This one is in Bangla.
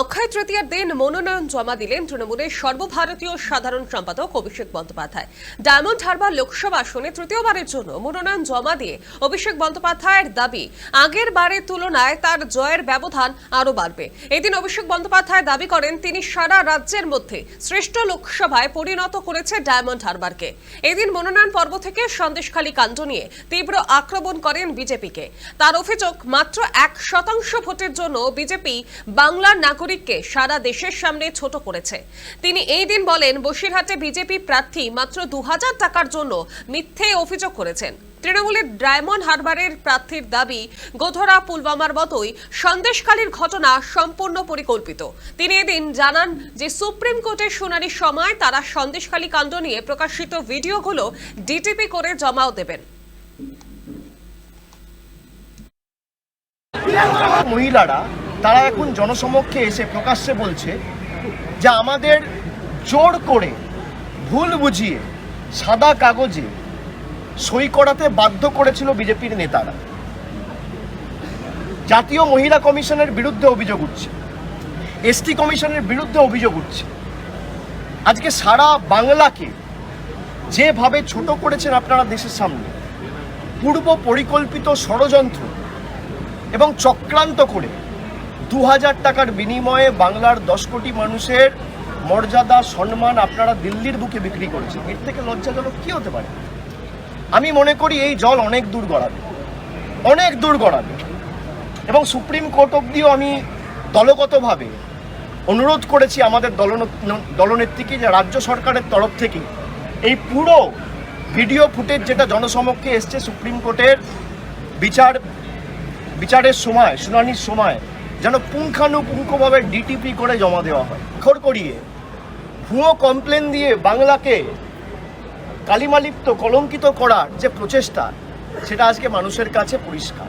অক্ষয় তৃতীয়ার দিন মনোনয়ন জমা দিলেন তৃণমূলের সর্বভারতীয় সাধারণ সম্পাদক অভিষেক বন্দ্যোপাধ্যায়। ডায়মন্ড হারবার লোকসভা আসনে তৃতীয়বারের জন্য মনোনয়ন জমা দিয়ে অভিষেক বন্দ্যোপাধ্যায়ের দাবি, আগের বারের তুলনায় তার জয়ের ব্যবধান আরও বাড়বে। এদিন অভিষেক বন্দ্যোপাধ্যায় দাবি করেন, তিনি সারা রাজ্যের মধ্যে শ্রেষ্ঠ লোকসভায় পরিণত করেছে ডায়মন্ড হারবারকে। এদিন মনোনয়ন পর্ব থেকে সন্দেশখালী কাণ্ড নিয়ে তীব্র আক্রমণ করেন বিজেপিকে। তার অভিযোগ, মাত্র এক শতাংশ ভোটের জন্য বিজেপি বাংলার নাগরিককে সারা দেশের সামনে ছোট করেছে। তিনি এই দিন বলেন, বসিরহাটে বিজেপি প্রার্থী মাত্র দু হাজার টাকার জন্য মিথ্যে অভিযোগ করেছেন। তৃণমূলের ডায়মন্ড হারবারের প্রার্থীর দাবি, গোধরা পুলবামার মতোই সন্দেশখালীর ঘটনা সম্পূর্ণ পরিকল্পিত। তিনি এদিন জানান যে, সুপ্রিম কোর্টের শুনানির সময় তারা সন্দেশখালী কাণ্ড নিয়ে প্রকাশিত ভিডিওগুলো ডিটিপি করে জমাও দেবেন। মহিলারা তারা এখন জনসমক্ষে এসে প্রকাশ্যে বলছে যে আমাদের জোর করে ভুল বুঝিয়ে সাদা কাগজে সই করাতে বাধ্য করেছিল বিজেপির নেতারা। জাতীয় মহিলা কমিশনের বিরুদ্ধে অভিযোগ উঠছে। এসটি কমিশনের বিরুদ্ধে অভিযোগ উঠছে। আজকে সারা বাংলাকে যেভাবে ছোট করেছেন আপনারা দেশের সামনে পূর্ব পরিকল্পিত ষড়যন্ত্র এবং চক্রান্ত করে দু হাজার টাকার বিনিময়ে বাংলার দশ কোটি মানুষের মর্যাদা, সম্মান আপনারা দিল্লির বুকে বিক্রি করেছেন। এর থেকে লজ্জাজনক কি হতে পারে? আমি মনে করি এই জল অনেক দূর গড়াবে। অনেক দূর গড়াবে। এবং সুপ্রিম কোর্ট অব্দিও আমি দলগতভাবে অনুরোধ করেছি আমাদের দলন- দলনেত্রীকে যে রাজ্য সরকারের তরফ থেকে এই পুরো ভিডিও ফুটেজ যেটা জনসমক্ষে এসছে সুপ্রিম কোর্টের বিচার, বিচারের সময়, শুনানির সময় যেন পুঙ্খানুপুঙ্খভাবে ডিটিপি করে জমা দেওয়া হয়। খর করিয়ে, ভুয়ো কমপ্লেন দিয়ে বাংলাকে কালিমালিপ্ত, কলঙ্কিত করার যে প্রচেষ্টা, সেটা আজকে মানুষের কাছে পরিষ্কার।